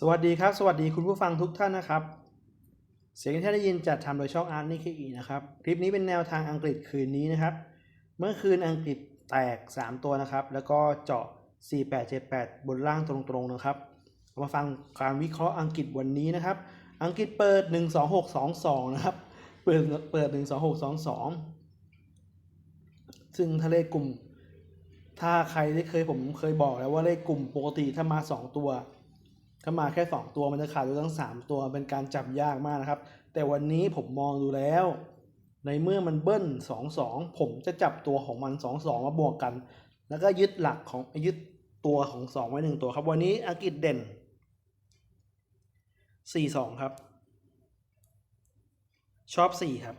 สวัสดีครับ สวัสดีคุณผู้ฟังทุกท่านนะครับ เสียงที่ท่านได้ยินจัดทำโดยช่องอาร์ตนิเคอีนะครับ คลิปนี้เป็นแนวทางอังกฤษคืนนี้นะครับ เมื่อคืนอังกฤษแตก 3 ตัวนะครับ แล้วก็เจาะ 4878 บนล่างตรงๆนะครับ มาฟังการวิเคราะห์อังกฤษวันนี้นะครับ อังกฤษเปิด 12622 นะครับ เปิดเปิด 12622 ซึ่งถ้าเลกลุ่ม ถ้าใครได้เคยผมเคยบอกแล้วว่าเลขกลุ่มปกติถ้ามา 2 ตัว ถ้ามาแค่ 2 ตัวมันจะขาดอยู่ทั้ง 3 ตัวเป็นการจับยากมากนะครับ แต่วันนี้ผมมองดูแล้ว ในเมื่อมันเบิ้ล2 2 ผมจะจับตัวของมัน 2 2 มาบวกกัน แล้วก็ยึดหลักของยึดตัวของ 2 ไว้ 1 ตัวครับ วันนี้อังกฤษเด่น 4 2 ครับ ชอบ 4 ครับ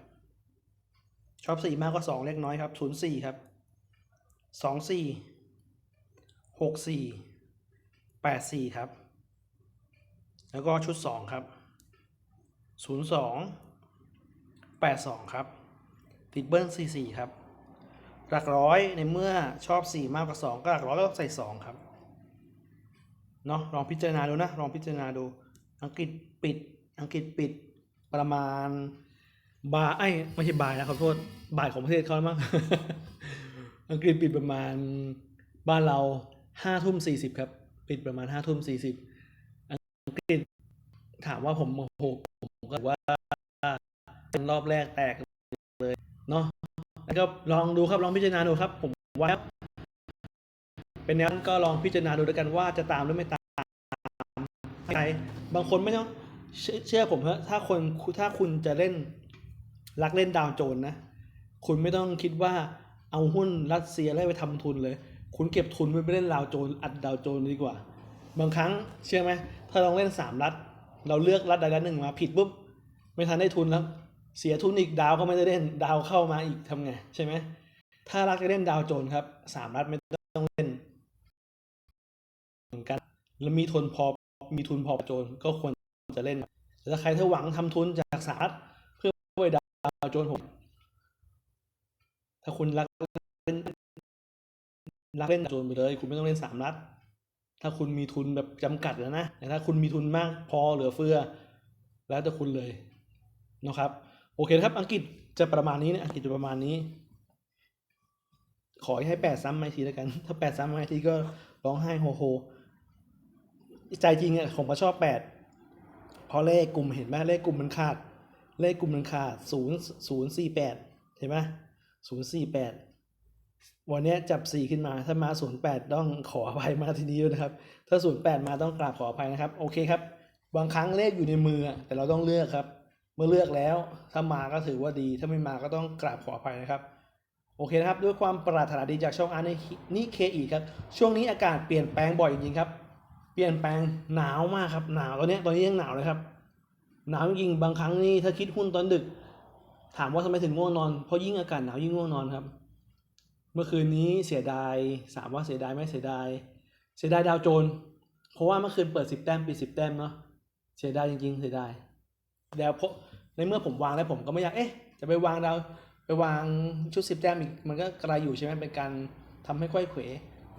ชอบ 4 มากกว่า 2 เล็กน้อยครับ 0 4 ครับ 2 4 6 4 8 4 ครับ แล้วก็ชุด 2 ครับ 02 82 ครับ ติดเบิ้ล44 ครับ หลักร้อยในเมื่อชอบ 4 มากกว่า 2 ก็หลักร้อยก็ต้องใส่ 2 ครับ เนาะลองพิจารณาดูนะ ลองพิจารณาดู อังกฤษปิด อังกฤษปิดประมาณบาไอ้ยไม่ใช่บายนะขอโทษบ่ายของประเทศเขาแล้วมั้งอังกฤษปิดประมาณบ้านเราห้าทุ่มสี่สิบครับ ปิดประมาณห้าทุ่มสี่สิบ กฤษ ถามว่าผมโอ้โหผมก็ว่าเป็นรอบแรกแตกเลยเนาะแล้วก็ลองดูครับลองพิจารณาดูครับ ผมว่าเป็นแนวก็ลองพิจารณาดูด้วยกันว่าจะตามหรือไม่ตามใครบางคนไม่ต้องเชื่อเชื่อผมเถอะถ้าคนถ้าคุณจะเล่นรักเล่นดาวโจนนะ คุณไม่ต้องคิดว่าเอาหุ้นรัสเซียแล้วไปทำทุนเลย คุณเก็บทุนไว้ไปเล่นดาวโจนอัดดาวโจนดีกว่า บางครั้งเชื่อไหมถ้าลองเล่นสามรัฐ เราเลือกรัฐใดรัฐหนึ่งมาผิดปุ๊บไม่ทันได้ทุนแล้ว เสียทุนอีกดาวก็ไม่ได้เล่นดาวเข้ามาอีกทำไงใช่ไหมถ้ารักจะเล่นดาวโจนครับสามรัฐไม่ต้องเล่นเหมือนกันแล้วมีทุนพอมีทุนพอโจนก็ควรจะเล่นแต่ถ้าใครถ้าหวังทำทุนจากสหรัฐเพื่อไปดาวโจนผมถ้าคุณรักเล่นรักเล่นดาวโจนไปเลย คุณไม่ต้องเล่นสามรัฐ ถ้าคุณมีทุนแบบจำกัดแล้วนะแต่ถ้าคุณมีทุนมากพอเหลือเฟือ แล้วแต่คุณเลยนะครับ โอเคนะครับ อังกฤษจะประมาณนี้นะอังกฤษจะประมาณนี้ ขอให้แปดซ้ำไมาอีกทีแล้วกัน ถ้าแปดซ้ำไมาอีกทีก็ร้องไห้โฮโฮใจจริงอะผมก็ชอบแปดเพราะเลขกลุ่มเห็นไหมเลขกลุ่มมันขาด เลขกลุ่มมันขาดศูนย์ศูนย์สี่แปดเห็นไหมศูนย์สี่แปด วันนี้จับสี่ขึ้นมา ถ้ามาศูนย์แปดต้องขออภัยมาทีนี้ด้วยนะครับ ถ้าศูนย์แปดมาต้องกราบขออภัยนะครับ โอเคครับ บางครั้งเลขอยู่ในมือ แต่เราต้องเลือกครับ เมื่อเลือกแล้ว ถ้ามาก็ถือว่าดี ถ้าไม่มาก็ต้องกราบขออภัยนะครับ โอเคนะครับ ด้วยความปรารถนาดีจากช่องอาร์ตนี่เคอีครับ ช่วงนี้อากาศเปลี่ยนแปลงบ่อยจริงๆครับ เปลี่ยนแปลงหนาวมากครับ หนาวตอนนี้ ตอนนี้ยังหนาวเลยครับ หนาวจริงบางครั้งนี่ถ้าคิดหุ้นตอนดึก ถามว่าทำไมถึงง่วงนอน เพราะยิ่งอากาศหนาวยิ่งง่วงนอนครับ มื่อคืนนี้เสียดายถามว่าเสียดายไหมเสียดาย เสียดายดาวโจน เพราะว่าเมื่อคืนเปิดสิบแต้มปิดสิบแต้มเนาะเสียดายจริงๆ เสียดายแล้วเพราะในเมื่อผมวางแล้วผมก็ไม่อยากเอ๊ะจะไปวางดาวไปวางชุดสิบแต้มอีกมันก็กระไรอยู่ใช่ไหมเป็นการทำให้ค่อยเขว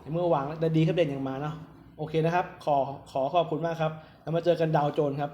ในเมื่อวางแล้วแต่ดีครับเด่นอย่างมาเนาะโอเคนะครับ ขอขอขอบคุณมากครับ แล้วมาเจอกันดาวโจนครับ